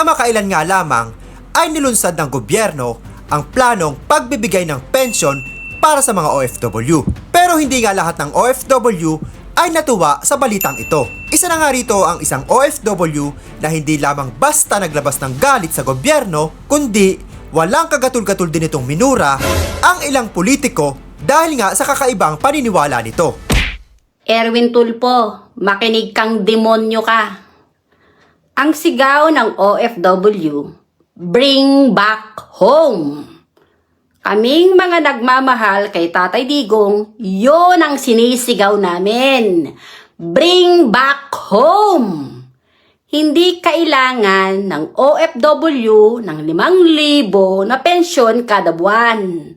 Kamakailan nga lamang ay nilunsad ng gobyerno ang planong pagbibigay ng pensyon para sa mga OFW. Pero hindi nga lahat ng OFW ay natuwa sa balitang ito. Isa na nga rito ang isang OFW na hindi lamang basta naglabas ng galit sa gobyerno, kundi walang kagatul-gatul din itong minura ang ilang politiko dahil nga sa kakaibang paniniwala nito. Erwin Tulpo, makinig kang demonyo ka. Ang sigaw ng OFW, bring back home. Kaming mga nagmamahal kay Tatay Digong, yon ang sinisigaw namin. Bring back home. Hindi kailangan ng OFW ng 5,000 na pensyon kada buwan.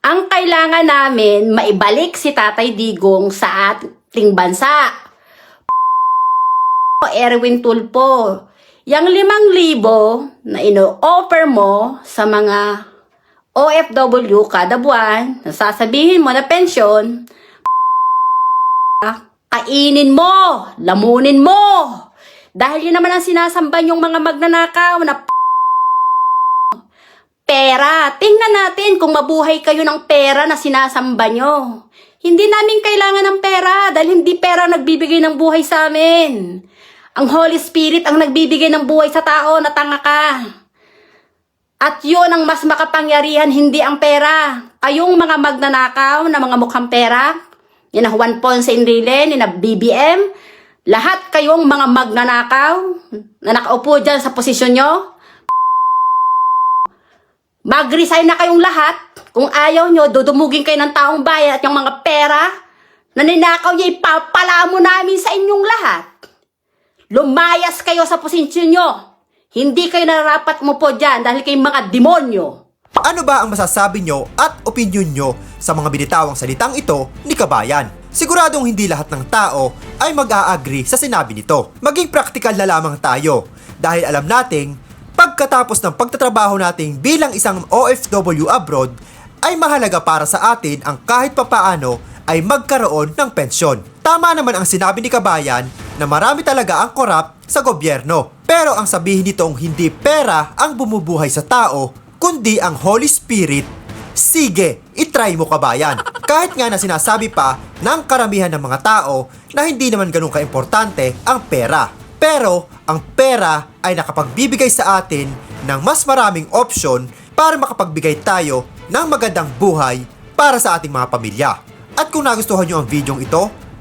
Ang kailangan namin, maibalik si Tatay Digong sa ating bansa. Erwin Tulpo, yung 5,000 na ino-offer mo sa mga OFW kada buwan, na sasabihin mo na pensyon, kainin mo, lamunin mo. Dahil yun naman ang sinasamba yung mga magnanakaw na pera. Tingnan natin kung mabuhay kayo ng pera na sinasamba nyo. Hindi namin kailangan ng pera dahil hindi pera nagbibigay ng buhay sa amin. Ang Holy Spirit ang nagbibigay ng buhay sa tao na tanga ka. At yun ang mas makapangyarihan, hindi ang pera. Kayong mga magnanakaw na mga mukhang pera, yan na Juan Ponce Enrile, na BBM, lahat kayong mga magnanakaw na nakaupo dyan sa posisyon nyo, mag-resign na kayong lahat. Kung ayaw nyo, dudumugin kayo ng taong bayan at yung mga pera na ninakaw nyo, ipapala mo namin sa inyong lahat. Lumayas kayo sa posisyon nyo. Hindi kayo nararapat mo po dyan dahil kayong mga demonyo. Ano ba ang masasabi nyo at opinion nyo sa mga binitawang salitang ito ni Kabayan? Siguradong hindi lahat ng tao ay mag-a-agree sa sinabi nito. Maging praktikal na lamang tayo dahil alam nating pagkatapos ng pagtatrabaho nating bilang isang OFW abroad ay mahalaga para sa atin ang kahit papaano ay magkaroon ng pensyon. Tama naman ang sinabi ni Kabayan na marami talaga ang korap sa gobyerno. Pero ang sabihin nitong hindi pera ang bumubuhay sa tao, kundi ang Holy Spirit, sige, itry mo kabayan. Kahit nga na sinasabi pa ng karamihan ng mga tao na hindi naman ganun kaimportante ang pera. Pero ang pera ay nakapagbibigay sa atin ng mas maraming option para makapagbigay tayo ng magandang buhay para sa ating mga pamilya. At kung nagustuhan nyo ang videong ito,